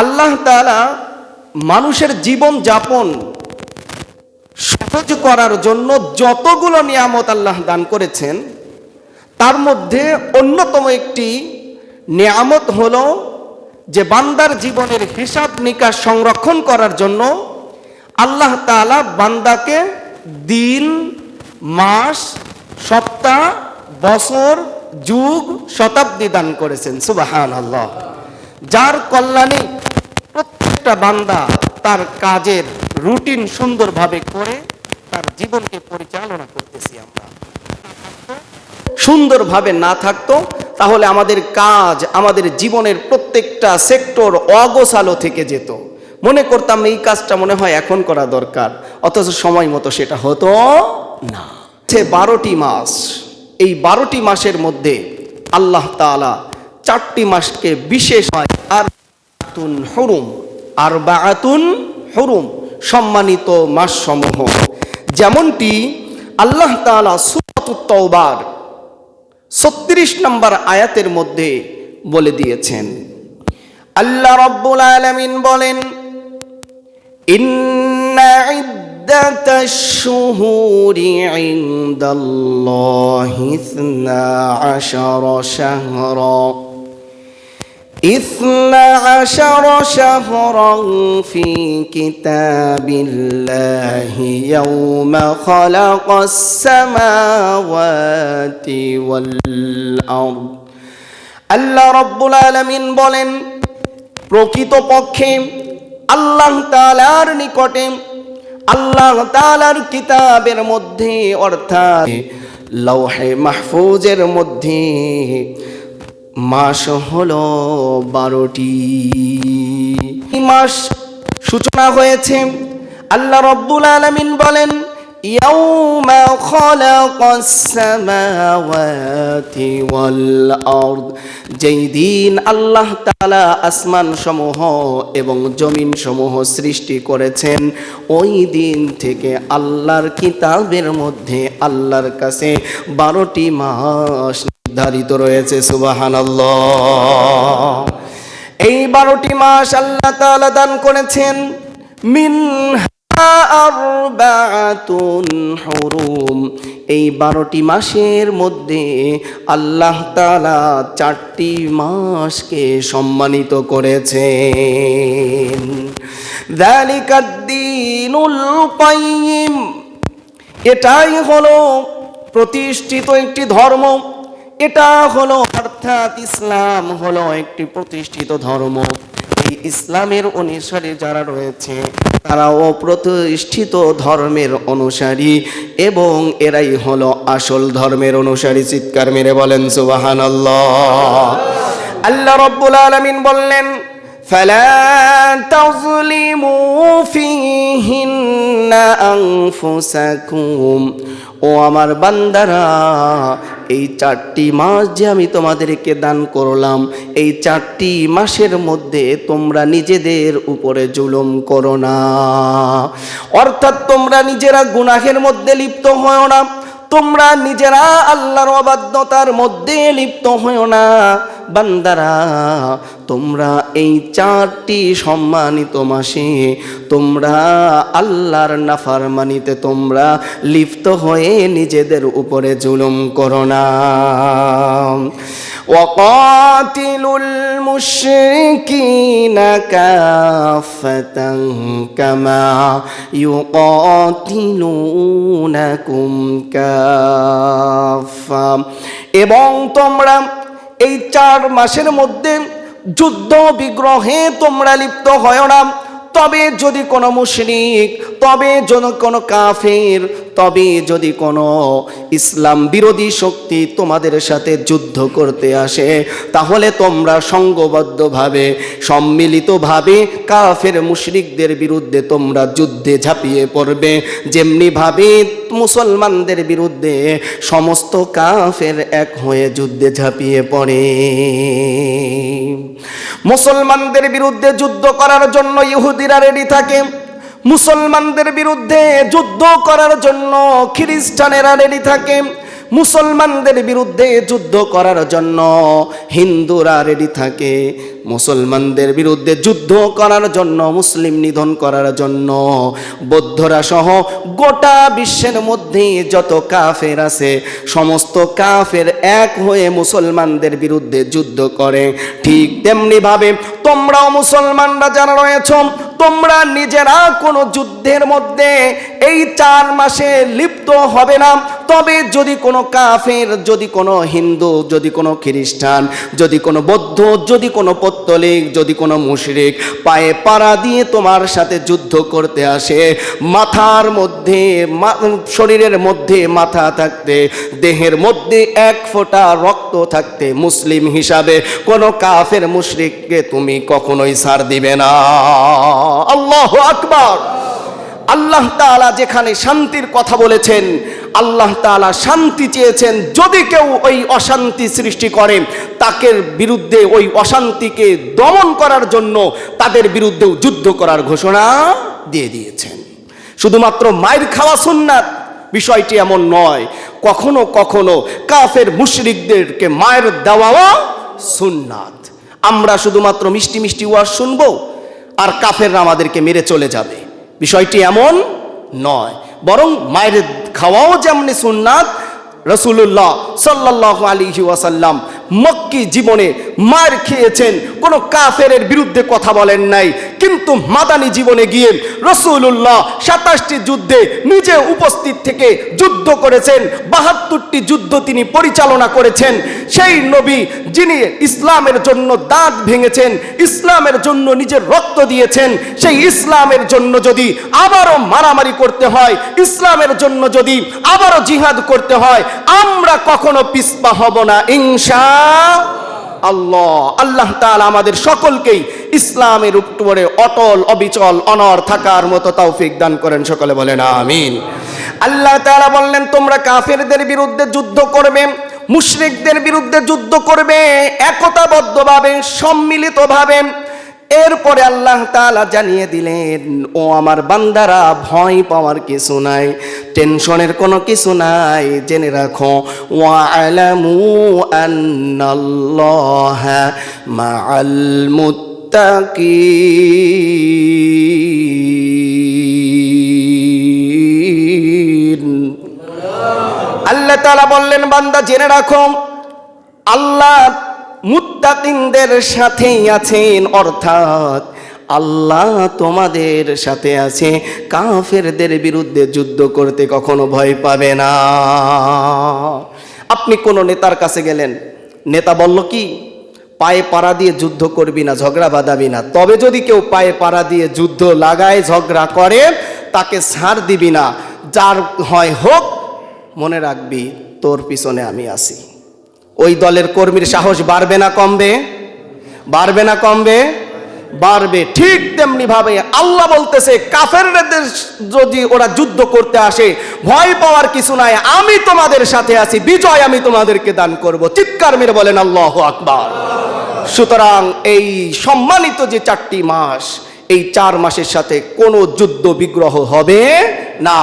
আল্লাহ তাআলা মানুষের জীবন যাপন সহজ করার জন্য যতগুলো নিয়ামত আল্লাহ দান করেছেন, তার মধ্যে অন্যতম একটি নিয়ামত হল যে বান্দার জীবনের হিসাব নিকাশ সংরক্ষণ করার জন্য আল্লাহ তাআলা বান্দাকে দিন, মাস, সপ্তাহ, বছর, যুগ, শতাব্দী দান করেছেন। সুবাহান আল্লাহ যার কল্যাণে প্রত্যেকটা বান্দা তার কাজের রুটিন সুন্দরভাবে করে তার জীবনকে পরিচালনা করতেছি আমরা। সুন্দরভাবে না থাকতো, তাহলে আমাদের কাজ, আমাদের জীবনের প্রত্যেকটা সেক্টর অগোছালো থেকে যেত। মনে করতাম এই কাজটা মনে হয় এখন করা দরকার, অথচ সময় মতো সেটা হতো না। সে বারোটি মাস, এই বারোটি মাসের মধ্যে আল্লাহ তাআলা চারটি মাসকে বিশেষ হয় আর হরুম আর বাতুন হরুম, সম্মানিত মাস সমূহ যেমনটি আল্লাহ তাআলা সুরাতুত ছত্রিশ নম্বর আয়াতের মধ্যে বলে দিয়েছেন। আল্লাহ রব্বুল আলমিন বলেন ইনদাল্লাহি اثنا عشر شهرا في كتاب الله يوم خلق السماوات والأرض আল্লাহ রব্বুল আলমিন বলেন প্রকৃতপক্ষে আল্লাহ তালার নিকটে আল্লাহ তালার কিতাবের মধ্যে অর্থাৎ লৌহে মাহফুজের মধ্যে মাস হল বারোটি। মাস সূচনা হয়েছে। আল্লাহ রব্বুল আলমিন বলেন يوم خلق السماوات والأرض যেই দিন আল্লাহ তাআলা আসমান সমূহ এবং জমিন সমূহ সৃষ্টি করেছেন ওই দিন থেকে আল্লাহর কিতাবের মধ্যে আল্লাহর কাছে বারোটি মাস নির্ধারিত রয়েছে সুবহানাল্লাহ এই বারোটি মাস আল্লাহ তাআলা দান করেছেন মিন হুরুম। এই বারোটি মাসের মধ্যে আল্লাহ তালা চারটি মাসকে সম্মানিত করেছেন। এটাই হলো প্রতিষ্ঠিত একটি ধর্ম। এটা হলো অর্থাৎ ইসলাম হলো একটি প্রতিষ্ঠিত ধর্ম। এই ইসলামের অনুসারী যারা রয়েছে তারাও প্রতিষ্ঠিত ধর্মের অনুসারী এবং এরাই হলো আসল ধর্মের অনুসারী চিৎকার মেরে বলেন সুবাহান আল্লাহ রব্বুল আলমিন বললেন فلا تظلموا فيهن أنفسكم ও আমার বান্দারা, এই চারটি মাস যে আমি তোমাদেরকে দান করলাম, এই চারটি মাসের মধ্যে তোমরা নিজেদের উপরে জুলুম করো না। অর্থাৎ তোমরা নিজেরা গুনাহের মধ্যে লিপ্ত হও না, তোমরা নিজেরা আল্লাহর অবাধ্যতার মধ্যে লিপ্ত হও না। বান্দারা তোমরা এই চারটি সম্মানিত মাসে তোমরা আল্লাহর নাফারমানিতে তোমরা লিপ্ত হয়ে নিজেদের উপরে জুলুম করো না وقاتلوا المشركين كافة كما يقاتلونكم كافة এবং তোমরা এই চার মাসের মধ্যে যুদ্ধ বিগ্রহে তোমরা লিপ্ত হয় না। তবে যদি কোনো মুশরিক, তবে যদি কোনো কাফের তবে যদি কোনো ইসলাম বিরোধী শক্তি তোমাদের সাথে যুদ্ধ করতে আসে, তাহলে তোমরা সঙ্গবদ্ধভাবে, সম্মিলিতভাবে কাফের মুশরিকদের বিরুদ্ধে তোমরা যুদ্ধে ঝাঁপিয়ে পড়বে। যেমনিভাবে মুসলমানদের বিরুদ্ধে সমস্ত কাফের এক হয়ে যুদ্ধে ঝাঁপিয়ে পড়ে। মুসলমানদের বিরুদ্ধে যুদ্ধ করার জন্য ইহুদিরা রেডি থাকে। মুসলমানদের বিরুদ্ধে যুদ্ধ করার জন্য খ্রিস্টানেরা রেডি থাকে। মুসলমানদের বিরুদ্ধে যুদ্ধ করার জন্য হিন্দুরা রেডি থাকে। মুসলমানদের বিরুদ্ধে যুদ্ধ করার জন্য, মুসলিম নিধন করার জন্য বৌদ্ধরা সহ গোটা বিশ্বের মধ্যে যত কাফের আছে, সমস্ত কাফের এক হয়ে মুসলমানদের বিরুদ্ধে যুদ্ধ করে। ঠিক তেমনিভাবে তোমরাও মুসলমানরা যারা রয়েছ তোমরা নিজেরা কোনো যুদ্ধের মধ্যে এই চার মাসে লিপ্ত হবে না। তবে যদি কোনো কাফের, যদি কোনো হিন্দু, যদি কোনো খ্রিস্টান, যদি কোনো বৌদ্ধ, যদি কোনো পত্তলিক, যদি কোনো মুশরিক পায়ে পাড়া দিয়ে তোমার সাথে যুদ্ধ করতে আসে, মাথার মধ্যে শরীরের মধ্যে মাথা থাকতে, দেহের মধ্যে এক ফোঁটা রক্ত থাকতে মুসলিম হিসাবে কোনো কাফের, মুশরিককে তুমি কখনোই সার দিবে না। আল্লাহ আকবার! আল্লাহ তাআলা যেখানে শান্তির কথা বলেছেন, আল্লাহ তাআলা শান্তি চেয়েছেন যদি কেউ ওই অশান্তি সৃষ্টি করে, তাকে বিরুদ্ধে ওই অশান্তিকে দমন করার জন্য তাদের বিরুদ্ধেও যুদ্ধ করার ঘোষণা দিয়ে দিয়েছেন। শুধুমাত্র মায়ের খাওয়া সুন্নাত বিষয়টি এমন নয়, কখনো কখনো কাফের মুশরিকদেরকে মায়ের দেওয়াও সুন্নাত। আমরা শুধুমাত্র মিষ্টি মিষ্টি ওয়াজ শুনব, আর কাফেররা আমাদেরকে মেরে চলে যাবে। বিষয়টি এমন নয়। বরং মায়ের খাওয়াও যেমনি সুন্নাত রসুল্লাহ সাল্লাহ আলী ওয়াসাল্লাম মক্কি জীবনে মার খেয়েছেন। কোনো কাফেরের বিরুদ্ধে কথা বলেন নাই। কিন্তু মাদানী জীবনে গিয়ে রসুল্লাহ সাতাশটি যুদ্ধে নিজে উপস্থিত থেকে যুদ্ধ করেছেন। বাহাত্তরটি যুদ্ধ তিনি পরিচালনা করেছেন। সেই নবী যিনি ইসলামের জন্য দাঁত ভেঙেছেন, ইসলামের জন্য নিজের রক্ত দিয়েছেন, সেই ইসলামের জন্য যদি আবারও মারামারি করতে হয়, ইসলামের জন্য যদি আবারও জিহাদ করতে হয়, আমরা কখনো পিসপা হব না, ইনশা আল্লাহ আল্লাহ তাআলা আমাদের সকলকেই ইসলামের উপরে অটল, অবিচল, অনর থাকার মতো তাওফিক দান করেন, সকলে বলেন আমিন। আল্লাহ তালা বললেন, তোমরা কাফেরদের বিরুদ্ধে যুদ্ধ করবে, মুশরিকদের বিরুদ্ধে যুদ্ধ করবে, একতাবদ্ধভাবে, সম্মিলিতভাবে এরপরে আল্লাহ তালা জানিয়ে দিলেন, ও আমার বান্দারা, ভয় পাওয়ার কিছু নাই, টেনশনের কোনো কিছু নাই, জেনে রাখো ওয়ালামু আল্লাহ তাআলা বললেন, বান্দা, জেনে রাখো, আল্লাহ মুত্তাকিনদের সাথেই আছেন, অর্থাৎ আল্লাহ তোমাদের সাথে আছে। কাফেরদের বিরুদ্ধে যুদ্ধ করতে কখনো ভয় পাবে না। আপনি কোনো নেতার কাছে গেলেন, নেতা বলল কি, পায়ে পাড়া দিয়ে যুদ্ধ করবি না, ঝগড়া বাঁধাবি না। তবে যদি কেউ পায়ে পাড়া দিয়ে যুদ্ধ লাগায়, ঝগড়া করে, তাকে ছাড় দিবি না। যার হয় হোক, মনে রাখবি, তোর পিছনে আমি আছি। ওই দলের কর্মীর সাহস বাড়বে না কমবে? বাড়বে না কমবে? বাড়বে। ঠিক তেমনি ভাবে আল্লাহ বলতেছে কাফেরদের যদি ওরা যুদ্ধ করতে আসে, ভয় পাওয়ার কিছু নাই, আমি তোমাদের সাথে আছি, বিজয় আমি তোমাদেরকে দান করব। চিৎকার মেরে বলেন, আল্লাহ আকবার। সুতরাং এই সম্মানিত যে চারটি মাস এই চার মাসের সাথে কোনো যুদ্ধ বিগ্রহ হবে না।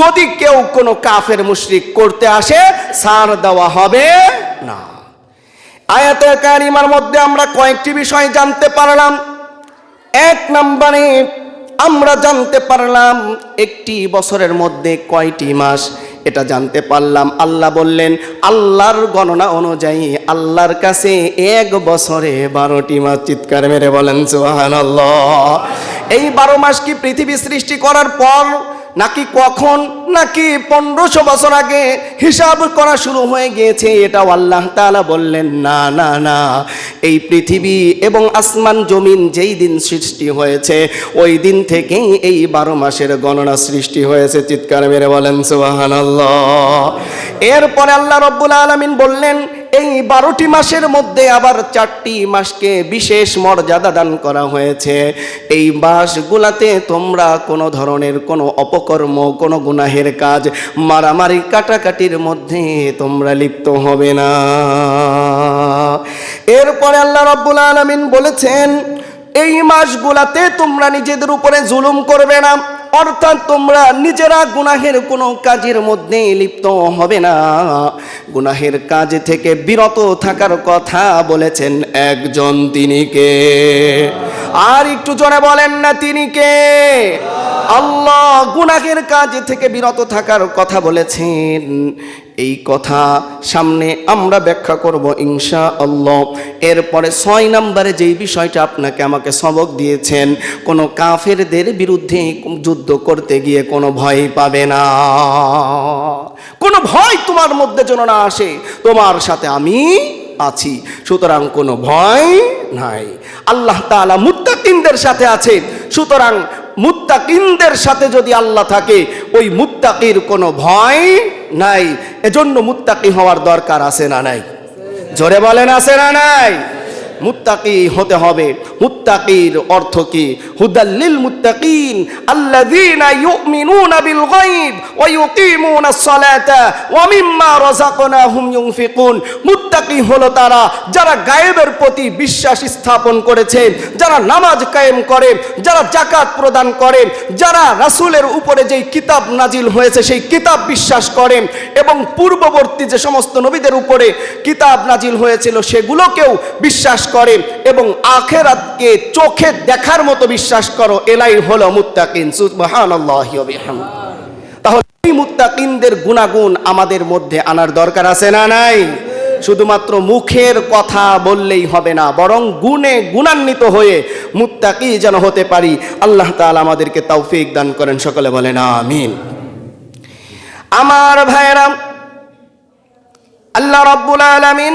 যদি কেউ কোনো কাফের মুশরিক করতে আসে সার দেওয়া হবে না। আয়াতে কারিমার মধ্যে আমরা কয়েকটি বিষয় জানতে পারলাম। এক নম্বরে আমরা জানতে পারলাম, একটি বছরের মধ্যে কয়টি মাস? এটা জানতে পারলাম। আল্লাহ বললেন, আল্লাহর গণনা অনুযায়ী আল্লাহর কাছে এক বছরে বারোটি মাস চিৎকার মেরে বলেন সুহান এই বারো মাস কি পৃথিবী সৃষ্টি করার পর নাকি কখন, নাকি পনেরোশো বছর আগে হিসাব করা শুরু হয়ে গিয়েছে, এটাও আল্লাহ তাআলা বললেন, না না না। এই পৃথিবী এবং আসমান জমিন যেই দিন সৃষ্টি হয়েছে, ওই দিন থেকেই এই বারো মাসের গণনা সৃষ্টি হয়েছে। চিৎকার মেরে বলেন সুবাহান এরপরে আল্লাহ রব্বুল আলমিন বললেন এই বারোটি মাসের মধ্যে আবার চারটি মাসকে বিশেষ মর্যাদা দান করা হয়েছে। এই মাসগুলাতে তোমরা কোনো ধরনের কোনো অপকর্ম, কোনো গুনাহের কাজ, মারামারি, কাটাকাটির মধ্যে তোমরা লিপ্ত হবে না। এরপরে আল্লাহ রব্বুল আলমিন বলেছেন, এই মাসগুলাতে তোমরা নিজেদের উপরে জুলুম করবে না। অর্থাৎ তোমরা নিজেরা গুনাহের কোনো কাজের মধ্যে লিপ্ত হবে না। গুনাহের কাজ থেকে বিরত থাকার কথা বলেছেন একজন তিনি কে? আর একটু জোরে বলেন না তিনি কে? আল্লাহ গুনাহের কাজ থেকে বিরত থাকার কথা বলেছেন। এই কথা সামনে আমরা ব্যাখ্যা করব ইনশা আল্লাহ এরপরে ছয় নম্বরে যেই বিষয়টা আপনাকে আমাকে সবক দিয়েছেন, কোনো কাফেরদের বিরুদ্ধে যুদ্ধ করতে গিয়ে কোনো ভয় পাবে না। কোনো ভয় তোমার মধ্যে যেন না আসে, তোমার সাথে আমি আছি, সুতরাং কোনো ভয় নাই। আল্লাহ তাআলা মুত্তাকিনদের সাথে আছে সুতরাং মুত্তাকিনদের সাথে যদি আল্লাহ থাকে, ওই মুত্তাকির কোনো ভয় নাই। এজন্য মুত্তাকি হওয়ার দরকার আছে না নাই? জোরে বলেন, আছে না নাই? মুত্তাকি হতে হবে। মুত্তাকির অর্থ কি? হুদাল্লিল মুত্তাকিন আল্লাযীনা ইউমিনুনা বিল গায়ব ওয়া ইউকিমুনাস সালাতা ওয়া মিম্মা রাযাকনাহুম ইউনফিকুন। মুত্তাকি হলো তারা যারা গায়েবের প্রতি বিশ্বাস স্থাপন করেছে, যারা নামাজ কায়েম করে, যারা জাকাত প্রদান করে, যারা রাসূলের উপরে যেই কিতাব নাজিল হয়েছে সেই কিতাব বিশ্বাস করে এবং পূর্ববর্তী যে সমস্ত নবীদের উপরে কিতাব নাজিল হয়েছিল সেগুলোকেও বিশ্বাস করে এবং আখেরাতকে চোখে দেখার মতো বিশ্বাস করো, এলাই হলো মুত্তাকিন। তাহলে এই মুত্তাকিনদের গুণাগুণ আমাদের মধ্যে আনার দরকার আছে না নাই? শুধুমাত্র মুখের কথা বললেই হবে না, বরং গুণে গুণান্বিত হয়ে মুত্তাকি যেন হতে পারি, আল্লাহ তাআলা আমাদেরকে তৌফিক দান করেন, সকলে বলেন আমিন। আমার ভাইরাম আল্লাহ রাব্বুল আলামিন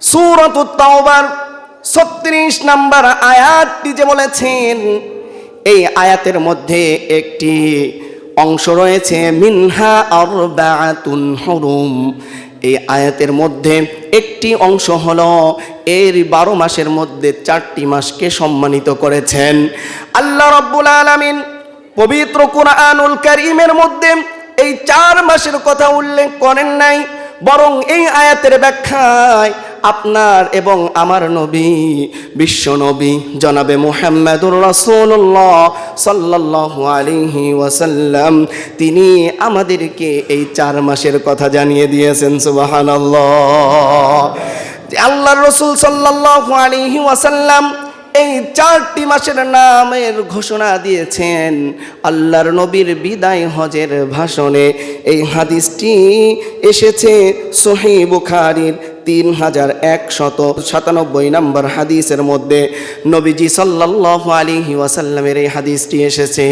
সূরাতুত তাওবার 36 নম্বর আয়াতটি যে বলেছেন, এই আয়াতের মধ্যে একটি অংশ রয়েছে, মিনহা আরবাআতুন হুরুম। এই আয়াতের মধ্যে একটি অংশ হলো, এর বারো মাসের মধ্যে চারটি মাসকে সম্মানিত করেছেন। আল্লাহ রব্বুল আলামিন পবিত্র কোরআনুল কারীমের মধ্যে এই চার মাসের কথা উল্লেখ করেন নাই, বরং এই আয়াতের ব্যাখ্যায় আপনার এবং আমার নবী, বিশ্ব নবী, জনাবে মুহাম্মাদুর রাসূলুল্লাহ সাল্লাল্লাহু আলাইহি ওয়াসাল্লাম, তিনি আমাদেরকে এই চার মাসের কথা জানিয়ে দিয়েছেন, সুবহানাল্লাহ। যে আল্লাহর রসুল সাল্লাল্লাহু আলাইহি ওয়াসাল্লাম এই চারটি মাসের নামের ঘোষণা দিয়েছেন, আল্লাহর নবীর বিদায় হজের ভাষণে। এই হাদিসটি এসেছে সহি বুখারির তিন হাজার একশত সাতানব্বই নম্বর হাদিসের মধ্যে নবীজি সাল্লাল্লাহু আলাইহি ওয়াসাল্লামের এই হাদিসটি এসেছে।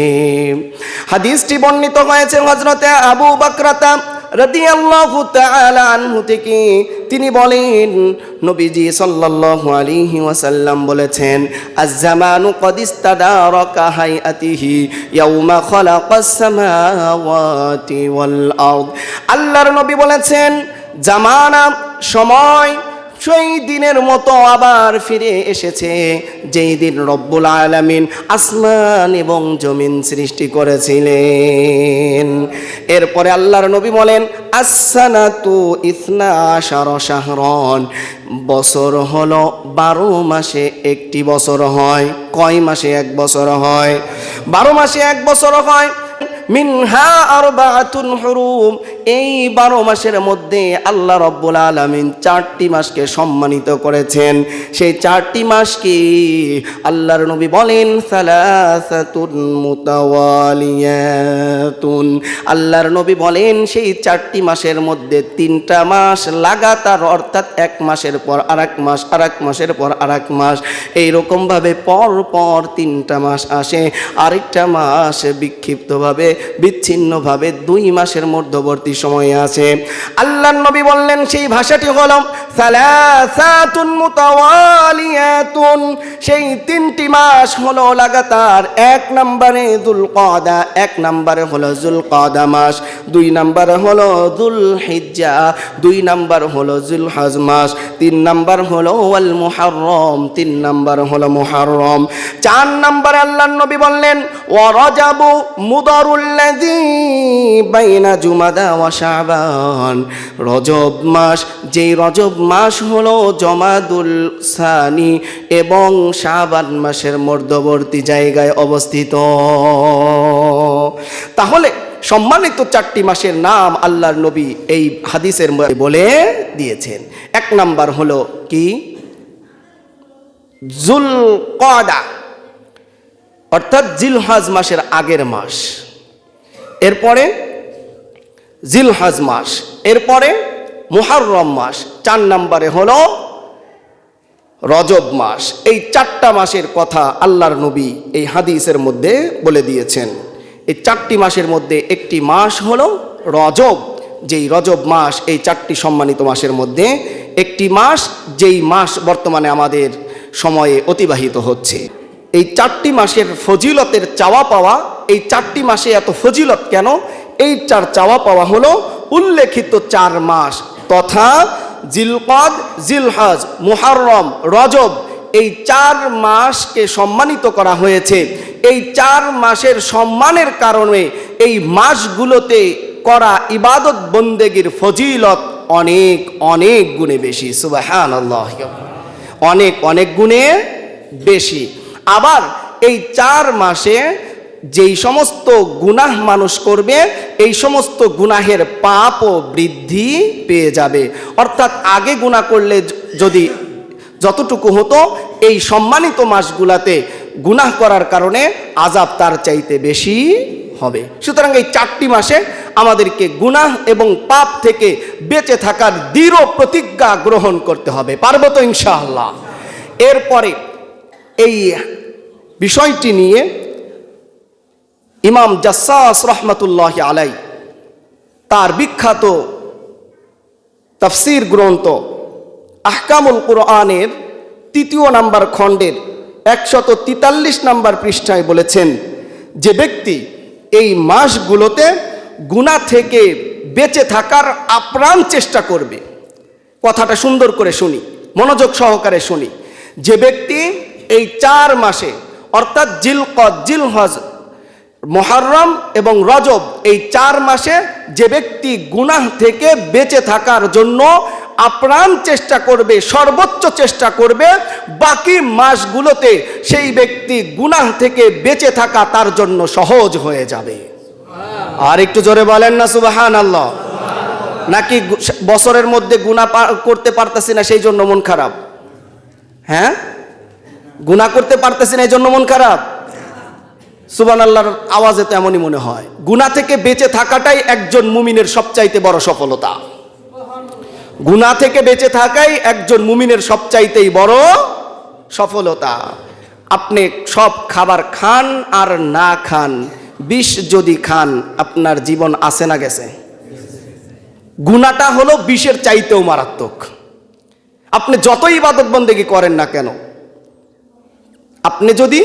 হাদিসটি বর্ণিত হয়েছে হজরতে আবু বাকরাতা রাদিয়াল্লাহু তাআলা আনহু থেকে। তিনি বলেন, নবীজি সাল্লাল্লাহু আলাইহি ওয়াসাল্লাম বলেছেন, আজ-জামানু কদ ইস্তাদারাকা হাইআতিহি ইয়াউমা খালাকাস সামাওয়াতি ওয়াল আরদ। আল্লাহর নবী বলেছেন, জামানা সময় সেই দিনের মতো আবার ফিরে এসেছে, যেই দিন রব্বুল আলামিন আসমান এবং জমিন সৃষ্টি করেছিলেন। এরপরে আল্লাহর নবী বলেন আসানাতু ইসনা আশার শাহরন। বছর হলো বারো মাসে একটি বছর হয়। কয় মাসে এক বছর হয়? বারো মাসে এক বছর হয়। মিনহা আরবাআতুন হুরুম। এই বারো মাসের মধ্যে আল্লাহ রব্বুল আলামিন চারটি মাসকে সম্মানিত করেছেন। সেই চারটি মাস কি? আল্লাহর নবী বলেন, সালাসাতুন মুতাওয়ালিয়াতুন। আল্লাহর নবী বলেন, সেই চারটি মাসের মধ্যে তিনটা মাস লাগাতার, অর্থাৎ এক মাসের পর আরেক মাস, আরেক মাসের পর আরেক মাস। এইরকমভাবে পর পর তিনটা মাস আসে। আরেকটা মাস বিক্ষিপ্তভাবে বিচ্ছিন্নভাবে দুই মাসের মধ্যবর্তী সময়ে আছে। আল্লাহ নবী বললেন, সেই ভাষাটি হল সেই তিনটি মাস হলো লাগাতার এক নম্বরে দুল কদা এক নম্বরে হলো জুল কদা মাস, দুই নম্বরে হলো দুল হিজ্জা দুই নম্বর হলো জুল হজ মাস, তিন নম্বর হলো ওয়াল মুহাররম, তিন নম্বর হলো মুহাররম। চার নম্বর আল্লাহ নবী বললেন ও রজাবু মুদরুল বাইনা জুমাদা ওয়া শাবান। রজব মাস, যেই রজব মাস হলো জমাদুল সানি এবং শাবান মাসের মধ্যবর্তী জায়গায় অবস্থিত। তাহলে সম্মানিত চারটি মাসের নাম আল্লাহর নবী এই হাদিসের বলে দিয়েছেন। এক নাম্বার হলো কি? জুল কদা অর্থাৎ জিলহাজ মাসের আগের মাস। এরপরে জিলহাজ মাস, এরপরে মুহাররম মাস, চার নম্বরে হলো রজব মাস। এই চারটা মাসের কথা আল্লাহর নবী এই হাদিসের মধ্যে বলে দিয়েছেন। এই চারটি মাসের মধ্যে একটি মাস হলো রজব। যেই রজব মাস, এই চারটি সম্মানিত মাসের মধ্যে একটি মাস, যেই মাস বর্তমানে আমাদের সময়ে অতিবাহিত হচ্ছে। এই চারটি মাসের ফজিলতের চাওয়া পাওয়া, এই চারটি মাসে এত ফজিলত কেন? এই চার চাওয়া পাওয়া হলো উল্লেখিত চার মাস, তথা জিলকদ, জিলহজ, মুহাররম, রজব, এই চার মাসকে সম্মানিত করা হয়েছে। এই চার মাসের সম্মানের কারণে এই মাসগুলোতে করা ইবাদত বন্দেগীর ফজিলত অনেক অনেক গুণে বেশি আল্লাহ অনেক অনেক গুণে বেশি। আবার এই চার মাসে যেই সমস্ত গুনাহ মানুষ করবে, এই সমস্ত গুনাহের পাপও বৃদ্ধি পেয়ে যাবে। অর্থাৎ আগে গুনাহ করলে যদি যতটুকু হতো, এই সম্মানিত মাসগুলাতে গুনাহ করার কারণে আজাব তার চাইতে বেশি হবে। সুতরাং এই চারটি মাসে আমাদেরকে গুনাহ এবং পাপ থেকে বেঁচে থাকার দৃঢ় প্রতিজ্ঞা গ্রহণ করতে হবে। পারব তো ইনশাআল্লাহ? এরপরে এই বিষয়টি নিয়ে ইমাম জাসাস রহমতুল্লাহ আলাই তার বিখ্যাত তফসির গ্রন্থ আহকামুল কুরআনের তৃতীয় নাম্বার খণ্ডের একশত তিতাল্লিশ নাম্বার পৃষ্ঠায় বলেছেন যে ব্যক্তি এই মাসগুলোতে গুণা থেকে বেঁচে থাকার আপ্রাণ চেষ্টা করবে। কথাটা সুন্দর করে শুনি, মনোযোগ সহকারে শুনি। যে ব্যক্তি এই চার মাসে অর্থাৎ জিলকদ জিলহজ, মহরম এবং রজব এই চার মাসে যে ব্যক্তি গুনাহ থেকে বেঁচে থাকার জন্য আপ্রাণ চেষ্টা করবে, সর্বোচ্চ চেষ্টা করবে, বাকি মাসগুলোতে সেই ব্যক্তি গুনাহ থেকে বেঁচে থাকা তার জন্য সহজ হয়ে যাবে। আর একটু জোরে বলেন না সুবাহান আল্লাহ নাকি বছরের মধ্যে গুণা করতে পারতেছি না, সেই জন্য মন খারাপ। হ্যাঁ? গুণা করতে পারতেছি না এই জন্য মন খারাপ। সুবান আল্লাহর আওয়াজে তো এমনই মনে হয়। গুণা থেকে বেঁচে থাকাটাই একজন মুমিনের সবচাইতে বড় সফলতা। গুণা থেকে বেঁচে থাকাই একজন মুমিনের সবচাইতেই বড় সফলতা। আপনি সব খাবার খান আর না খান, বিষ যদি খান, আপনার জীবন আসে না গেছে। গুণাটা হলো বিষের চাইতেও মারাত্মক। আপনি যতই ইবাদত বন্দেগি করেন না কেন আপনি যদি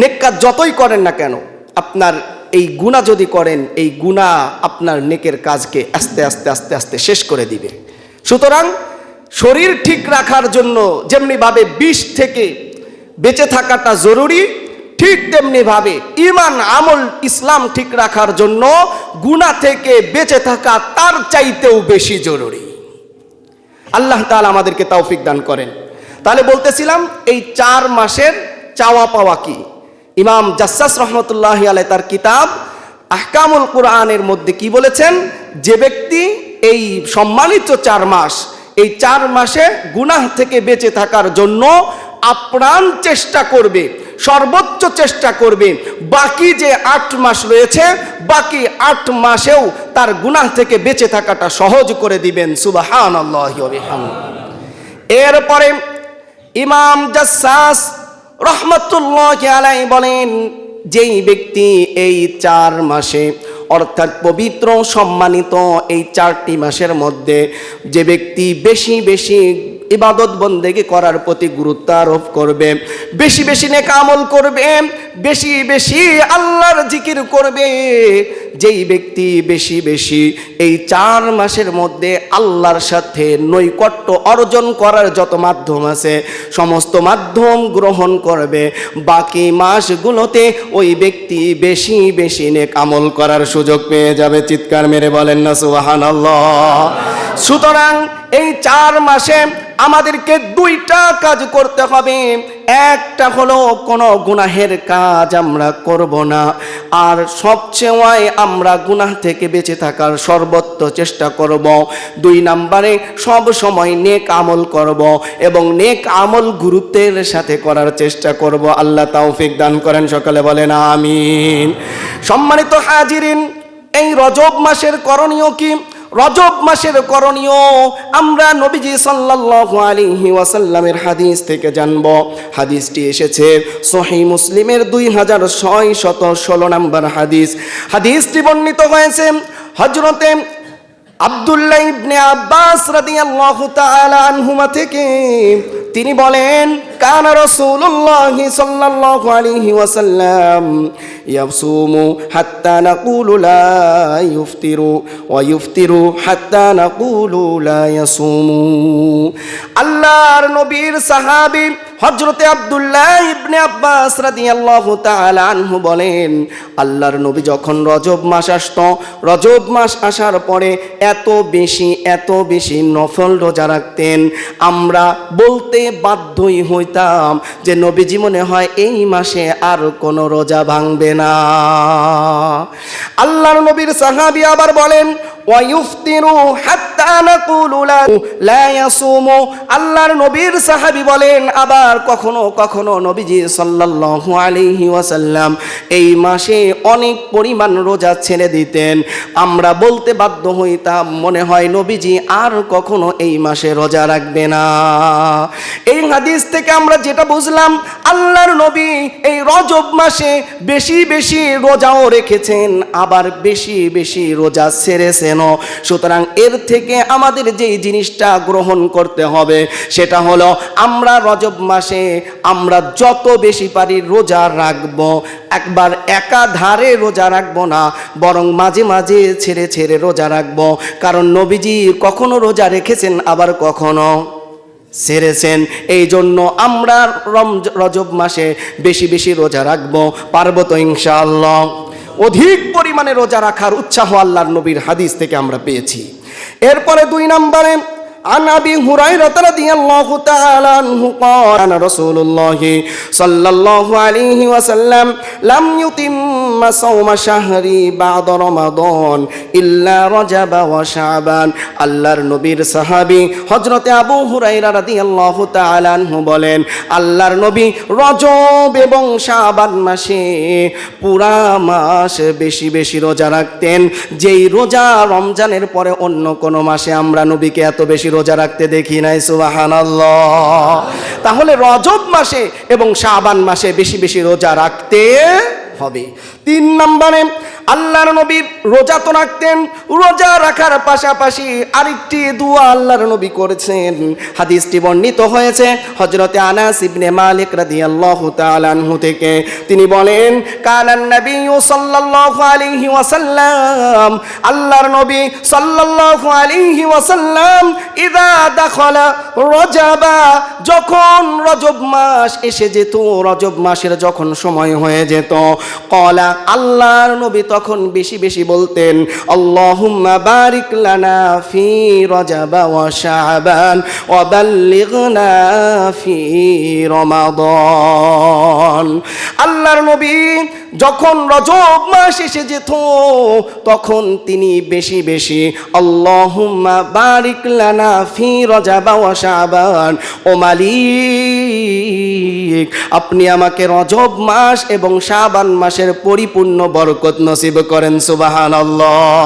নেককার যতই করেন না কেন, আপনার এই গুণা যদি করেন, এই গুণা আপনার নেকের কাজকে আস্তে আস্তে আস্তে আস্তে শেষ করে দিবে। সুতরাং শরীর ঠিক রাখার জন্য যেমনিভাবে বিষ থেকে বেঁচে থাকাটা জরুরি, ঠিক তেমনিভাবে ইমান আমল, ইসলাম ঠিক রাখার জন্য গুণা থেকে বেঁচে থাকা তার চাইতেও বেশি জরুরি। আল্লাহ তাআলা আমাদেরকে তৌফিক দান করেন। তাহলে বলতেছিলাম, এই চার মাসের চাওয়া পাওয়া কি? ইমাম জাসাস রহমতুল্লাহ আলাই তার কিতাব আহকামুল কোরআনের মধ্যে কি বলেছেন? যে ব্যক্তি এই সম্মানিত চার মাস, এই চার মাসে গুনাহ থেকে বেঁচে থাকার জন্য আপ্রাণ চেষ্টা করবে, সর্বোচ্চ চেষ্টা করবে। বাকি যে আট মাস রয়েছে, বাকি আট মাসেও তার গুনাহ থেকে বেঁচে থাকাটা সহজ করে দিবেন। সুবাহান এরপরে ইমাম জাসাস রহমতুল্লাহ আলাই বলেন, যেই ব্যক্তি এই চার মাসে, অর্থাৎ পবিত্র, সম্মানিত এই চারটি মাসের মধ্যে, যে ব্যক্তি বেশি বেশি ইবাদত বন্দেগি করার প্রতি গুরুত্ব আরোপ করবে। বেশি বেশি নেক আমল করবে, বেশি বেশি আল্লাহর জিকির করবে। যেই ব্যক্তি বেশি বেশি এই চার মাসের মধ্যে আল্লাহর সাথে নৈকট্য অর্জন করার যত মাধ্যম আছে, সমস্ত মাধ্যম গ্রহণ করবে। বাকি মাসগুলোতে ওই ব্যক্তি বেশি বেশি নেক আমল করার সুযোগ পেয়ে যাবে। চিৎকার মেরে বলেন না সুবাহান সুতরাং এই চার মাসে আমাদেরকে দুইটা কাজ করতে হবে। একটা হলো, কোনো গুনাহের কাজ আমরা করব না। আর সবচেয়ে আমরা গুনাহ থেকে বেঁচে থাকার সর্বত্র চেষ্টা করব। দুই নাম্বারে, সব সময় নেক আমল করব এবং নেক আমল গুরুত্বের সাথে করার চেষ্টা করব। আল্লাহ তাওফিক দান করেন, সকালে বলেন আমিন। সম্মানিত হাজিরিন, এই রজব মাসের করণীয় কি? রজব মাসের করণীয়। আমরা নবীজি সাল্লাল্লাহু আলাইহি ওয়াসাল্লামের হাদিস থেকে জানব। হাদিসটি এসেছে সহি মুসলিমের দুই হাজার ছয় শত ষোলো নম্বর হাদিস। হাদিসটি বর্ণিত হয়েছে হজরতে আব্দুল্লাহ ইবনে আব্বাস রাদিয়াল্লাহু তাআলা আনহুমা থেকে তিনি বলেন, কান রাসূলুল্লাহ সাল্লাল্লাহু আলাইহি ওয়াসাল্লাম ইয়াসুমু হাত্তা নাকুলু লা ইফতিরু ওয়া ইফতিরু হাত্তা নাকুলু লা ইয়াসুমু। আল্লাহর নবীর সাহাবী হজরতে আব্দুল্লাহ ইবনে আব্বাস রাদিয়াল্লাহু তাআলা আনহু বলেন, আল্লাহর নবী যখন রজব মাস আসতো, রজব মাস আসার পরে এত বেশি এত বেশি নফল রোজা রাখতেন। আমরা বলতে বাধ্যই হইতাম যে নবীজি মনে হয় এই মাসে আর কোনো রোজা ভাঙবে না। আল্লাহর নবীর সাহাবী আবার বলেন হাত্তা নাকুলু লা লা ইয়াসুমু। আল্লাহর নবীর সাহাবী বলেন, আবার কখনো কখনো নবীজি সাল্লাল্লাহু আলাইহি ওয়াসাল্লাম এই মাসে অনেক পরিমাণ রোজা ছেড়ে দিতেন। আমরা বলতে বাধ্য হইতাম, মনে হয় নবীজি আর কখনো এই মাসে রোজা রাখবে না। এই হাদিস থেকে আমরা যেটা বুঝলাম, আল্লাহর নবী এই রজব মাসে বেশি বেশি রোজাও রেখেছেন, আবার বেশি বেশি রোজা ছেড়েছেন। সুতরাং এর থেকে আমাদের যেই জিনিসটা গ্রহণ করতে হবে, সেটা হলো আমরা রজব মাসে আমরা যত বেশি পারি রোজা রাখব। একবার একাধারে রোজা রাখব না, বরং মাঝে মাঝে ছেড়ে ছেড়ে রোজা রাখব। কারণ নবীজি কখনো রোজা রেখেছেন, আবার কখনো সেরেছেন এই জন্য আমরা রম, রজব মাসে বেশি বেশি রোজা রাখব। পারব তো ইনশাআল্লাহ। অধিক পরিমাণে রোজা রাখার উৎসাহ আল্লাহর নবীর হাদিস থেকে আমরা পেয়েছি। এরপরে দুই নম্বরে عن ابي هريره رضي الله تعالى عنه قال كان رسول الله صلى الله عليه وسلم لم يتم صوم شهر بعد رمضان الا رجب وشعبان আল্লাহর নবীর সাহাবী হযরতে আবু হুরায়রা রাদিয়াল্লাহু তাআলা আনহু বলেন আল্লাহর নবী রজব এবং শাবান মাসে পুরা মাস বেশি বেশি রোজা রাখতেন যেই রোজা রমজানের পরে অন্য কোনো মাসে আমরা নবীকে এত বেশি রোজা রাখতে দেখি নাই সুবাহান তাহলে রজব মাসে এবং শাবান মাসে বেশি বেশি রোজা রাখতে হবে। তিন নম্বরে, আল্লাহর নবী রোজা তো রাখতেন, রোজা রাখার পাশাপাশি আরেকটি দুয়া আল্লাহর নবী করেছেন। হাদিসটি বর্ণিত হয়েছে হজরতে আনাস ইবনে মালিক রাদিয়াল্লাহু তাআলা আনহু থেকে। তিনি বলেন কানান নবী সাল্লাল্লাহু আলাইহি ওয়াসাল্লাম, আল্লাহর নবী সাল্লাল্লাহু আলাইহি ওয়াসাল্লাম ইদা দাখালা রজাবা, যখন রজব মাস এসে যেত, রজব মাসের যখন সময় হয়ে যেত কলা, আল্লাহর নবী তখন বেশি বেশি বলতেন, আল্লাহুম্মা বারিক লানা ফি রজাবা ওয়া শাবান ওয়া বাল্লিগনা ফি রমাদান। আল্লাহর নবী যখন রজব মাস এসে যেত, তখন তিনি বেশি বেশি, আল্লাহুম্মা বারিক লানা ফি রজাবা ওয়া শাবান, ও মালিক, আপনি আমাকে রজব মাস এবং শাবান মাসের পরিপূর্ণ বরকত নসিব করেন, সুবহানাল্লাহ।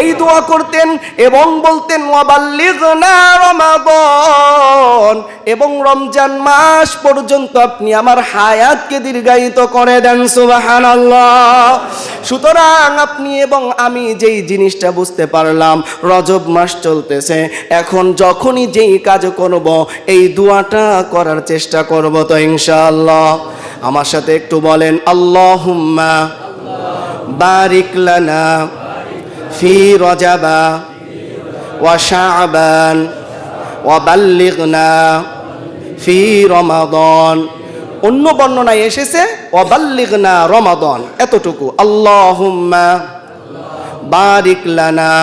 এই দোয়া করতেন এবং বলতেন, ওয়াবাল্লিগনা রমাদান, এবং রমজান মাস পর্যন্ত আপনি আমার হায়াতকে দীর্ঘায়িত করে দেন সুবাহান সুতরাং আপনি এবং আমি যেই জিনিসটা বুঝতে পারলাম, রজব মাস চলতেছে। এখন যখনই যেই কাজ করব, এই দুয়াটা করার চেষ্টা করব তো ইনশাআল্লাহ। আমার সাথে একটু বলেন, আল্লাহুম্মা বারিক লানা ফি রজাবা ওয়া শাবান ওয়া বাল্লিগনা ফি রমাদন। অন্য বর্ণনায় এসেছে, ওয়াবাল্লিগনা রমাদন। এতটুকু। আল্লাহুম্মা বারিক লানা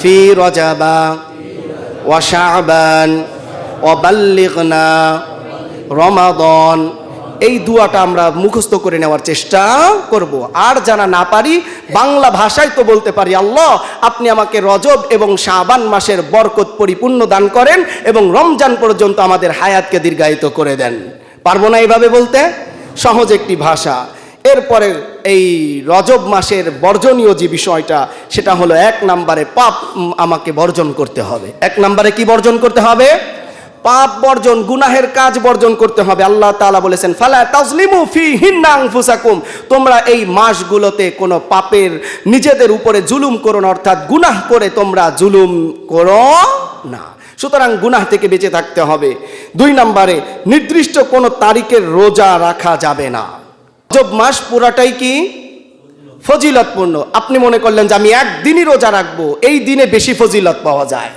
ফি রজাবা ওয়া ওয়া রমাদন। এই দুয়াটা আমরা মুখস্থ করে নেওয়ার চেষ্টা করব। আর জানা না পারি, বাংলা ভাষায় তো বলতে পারি, আল্লাহ, আপনি আমাকে রজব এবং শাবান মাসের বরকত পরিপূর্ণ দান করেন এবং রমজান পর্যন্ত আমাদের হায়াতকে দীর্ঘায়িত করে দেন। পারব না এইভাবে বলতে? সহজ একটি ভাষা। এরপরে এই রজব মাসের বর্জনীয় যে বিষয়টা, সেটা হলো এক নম্বরে পাপ আমাকে বর্জন করতে হবে। এক নম্বরে কি বর্জন করতে হবে? পাপ বর্জন, গুনাহের কাজ বর্জন করতে হবে। আল্লাহ তাআলা বলেছেন, ফালা তাজলিমু ফি হিন্নাং ফুসাকুম তোমরা এই মাসগুলোতে কোনো পাপের নিজেদের উপরে জুলুম করো অর্থাৎ গুনাহ করে তোমরা জুলুম করো না। সুতরাং গুনাহ থেকে বেঁচে থাকতে হবে। দুই নম্বরে, নির্দিষ্ট কোনো তারিখের রোজা রাখা যাবে না। রজব মাস পুরাটাই কি? ফজিলতপূর্ণ। আপনি মনে করলেন যে আমি একদিনই রোজা রাখব, এই দিনে বেশি ফজিলত পাওয়া যায়।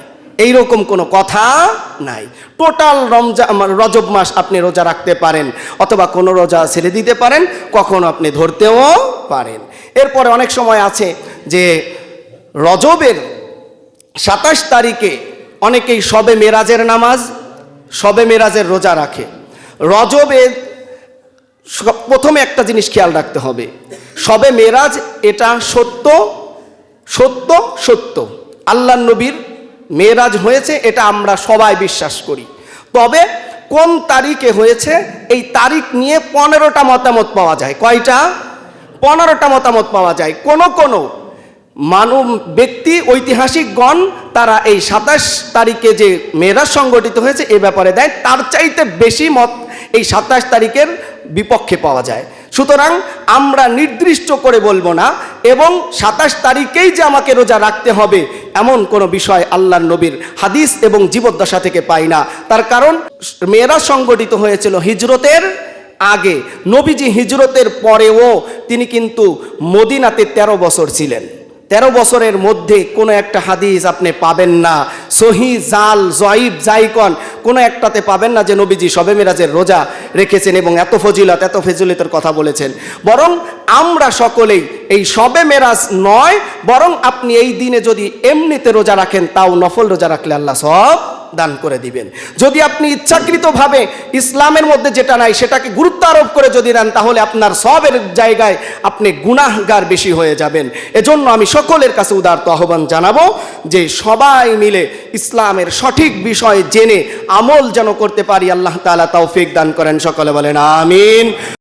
এই রকম কোনো কথা নাই। টোটাল রমজা রজব মাস আপনি রোজা রাখতে পারেন, অথবা কোনো রোজা ছেড়ে দিতে পারেন, কখনো আপনি ধরতেও পারেন। এরপরে অনেক সময় আছে যে রজবের সাতাশ তারিখে অনেকেই সবে মেরাজের নামাজ, সবে মেরাজের রোজা রাখে। রজবে প্রথমে একটা জিনিস খেয়াল রাখতে হবে। সবে মেরাজ এটা সত্য সত্য সত্য। আল্লাহ নবীর মেরাজ হয়েছে, এটা আমরা সবাই বিশ্বাস করি। তবে কোন তারিখে হয়েছে, এই তারিখ নিয়ে পনেরোটা মতামত পাওয়া যায়। কয়টা? পনেরোটা মতামত পাওয়া যায়। কোন কোন মানব ব্যক্তি, ঐতিহাসিকগণ, তারা এই সাতাশ তারিখে যে মেয়েরা সংগঠিত হয়েছে, এ ব্যাপারে দেয়, তার চাইতে বেশি মত এই সাতাশ তারিখের বিপক্ষে পাওয়া যায়। সুতরাং আমরা নির্দিষ্ট করে বলব না, এবং সাতাশ তারিখেই যে আমাকে রোজা রাখতে হবে, এমন কোনো বিষয় আল্লাহর নবীর হাদিস এবং জীবদ্দশা থেকে পাই না। তার কারণ মেয়েরা সংগঠিত হয়েছিল হিজরতের আগে। নবীজি হিজরতের পরেও তিনি কিন্তু মদিনাতে ১৩ বছর ছিলেন। তেরো বছরের মধ্যে কোনো একটা হাদিস আপনি পাবেন না। সহি জাল, জয়ীব, জাইকন কোনো একটাতে পাবেন না যে নবীজি সবে মেরাজের রোজা রেখেছেন এবং এত ফজিলত, এত ফজিলতের কথা বলেছেন। বরং আমরা সকলেই এই সবে মেরাজ নয়, বরং আপনি এই দিনে যদি এমনিতে রোজা রাখেন, তাও নফল রোজা রাখলে আল্লাহ সব দান করে দিবেন। যদি আপনি ইচ্ছাকৃতভাবে ইসলামের মধ্যে যেটা নাই সেটাকে গুরুত্ব আরোপ করে যদি দেন তাহলে আপনার সবের জায়গায় আপনি গুনাহগার বেশি হয়ে যাবেন। এজন্য আমি সকলের কাছে উদারত আহ্বান জানাব যে সবাই মিলে ইসলামের সঠিক বিষয় জেনে আমল যেন করতে পারি, আল্লাহ তাআলা তৌফিক দান করেন। সকলে বলেন, আমিন।